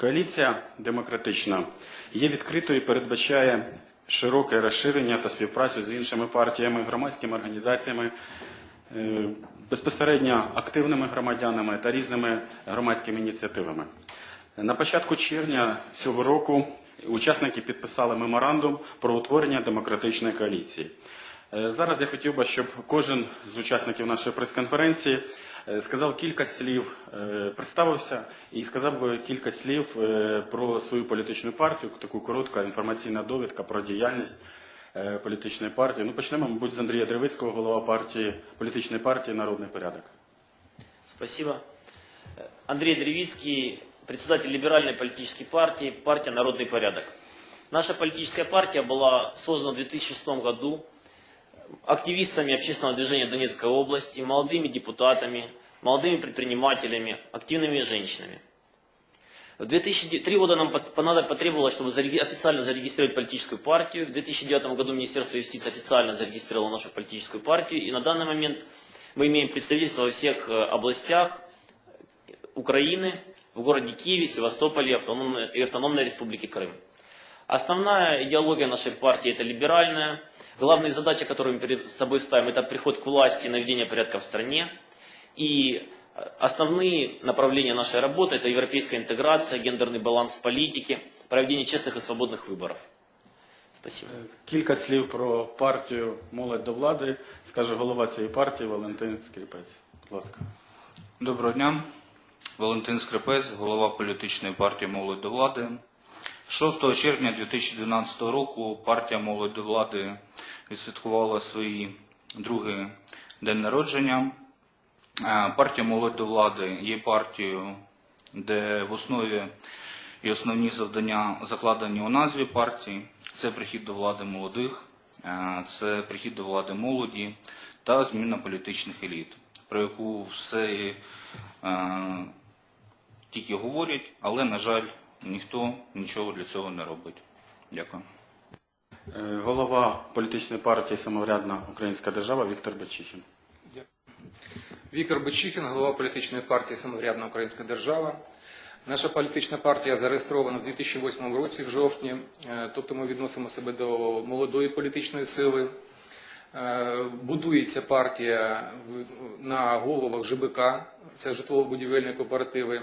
Коаліція демократична є відкритою і передбачає широке розширення та співпрацю з іншими партіями, громадськими організаціями, е, безпосередньо активними громадянами та різними громадськими ініціативами. На початку червня цього року учасники підписали меморандум про утворення демократичної коаліції. Е, Зараз я хотів би, щоб кожен з учасників нашої прес-конференції е, сказав кілька слів, е, представився і сказав би кілька слів е, про свою політичну партію, таку коротка інформаційна довідка про діяльність е, політичної партії. Ну, почнемо, мабуть, з Андрія Древицького, голова партії, політичної партії Народний порядок. Спасибо. Э, Андрей Древицкий, председатель либеральной политической партии, партия «Народный порядок». Наша политическая партия была создана в 2006 году Активистами общественного движения Донецкой области, молодыми депутатами, молодыми предпринимателями, активными женщинами. В 2000, три года нам потребовалось, чтобы официально зарегистрировать политическую партию. В 2009 году Министерство юстиции официально зарегистрировало нашу политическую партию. И на данный момент мы имеем представительство во всех э, областях Украины, в городе Киеве, Севастополе автономной, и автономной республике Крым. Основная идеология нашей партии это либеральная. Главная задача, которую мы перед собой ставим, это приход к власти и наведение порядка в стране. И э, основные направления нашей работы это европейская интеграция, гендерный баланс в политике, проведение честных и свободных выборов. Спасибо. Кілька слів про партію Молодь до влади скаже голова цієї партії Валентин Скріпець. Будь ласка. Доброго дня. Валентин Скрипець, голова політичної партії Молодь до влади. 6 червня 2012 року партія Молодь до влади відсвяткувала свій другий день народження. Е, Партія Молодь до влади є партією, де в основі і основні завдання закладені у назві партії. Це прихід до влади молодих, е, це прихід до влади молоді та зміна політичних еліт, про яку все е, тільки говорять, але, на жаль, ніхто нічого для цього не робить. Дякую. Е, Голова політичної партії Самоврядна Українська держава Віктор Бечихін. Віктор Бечихін, голова політичної партії Самоврядна Українська держава. Наша політична партія зареєстрована в 2008 році, в жовтні, Е, тобто ми відносимо себе до молодої політичної сили. Е, Будується партія на головах ЖБК, це житлово-будівельні кооперативи, е,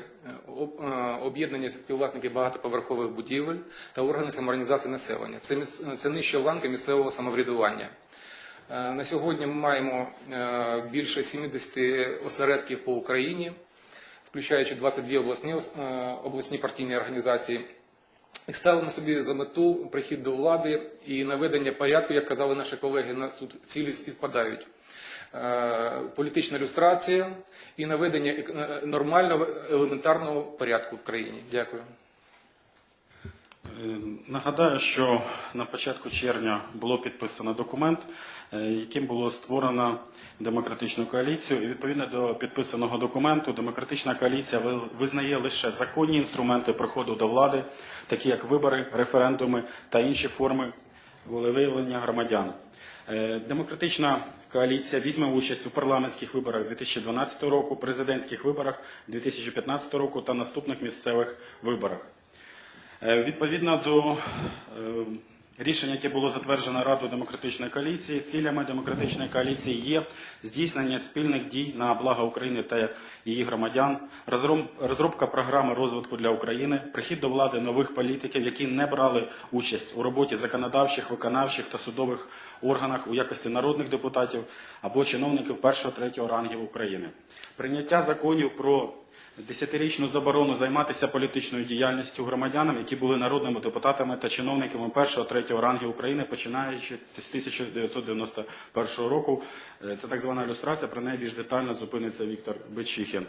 е, об'єднання співвласників багатоповерхових будівель та органи самоорганізації населення. Це, це нижча ланка місцевого самоврядування. На сьогодні ми маємо більше 70 осередків по Україні, включаючи 22 обласні, обласні партійні організації. І ставимо собі за мету прихід до влади і наведення порядку, як казали наші колеги, на суд цілі співпадають. Е, Політична люстрація і наведення е, нормального елементарного порядку в країні. Дякую. Е, Нагадаю, що на початку червня було підписано документ, е, яким було створено демократичну коаліцію. І відповідно до підписаного документу, демократична коаліція визнає лише законні інструменти приходу до влади, такі як вибори, референдуми та інші форми волевиявлення громадян. Е, Демократична коаліція візьме участь у парламентських виборах 2012 року, президентських виборах 2015 року та наступних місцевих виборах. Е, Відповідно до е, рішення, яке було затверджено Радою демократичної коаліції, цілями демократичної коаліції є здійснення спільних дій на благо України та її громадян, розробка програми розвитку для України, прихід до влади нових політиків, які не брали участь у роботі законодавчих, виконавчих та судових органах у якості народних депутатів або чиновників першого третього рангів України, прийняття законів про Десятирічну заборону займатися політичною діяльністю громадянам, які були народними депутатами та чиновниками першого третього рангів України, починаючи з 1991 року. Е, Це так звана ілюстрація. Про неї більш детально зупиниться Віктор Бечихін.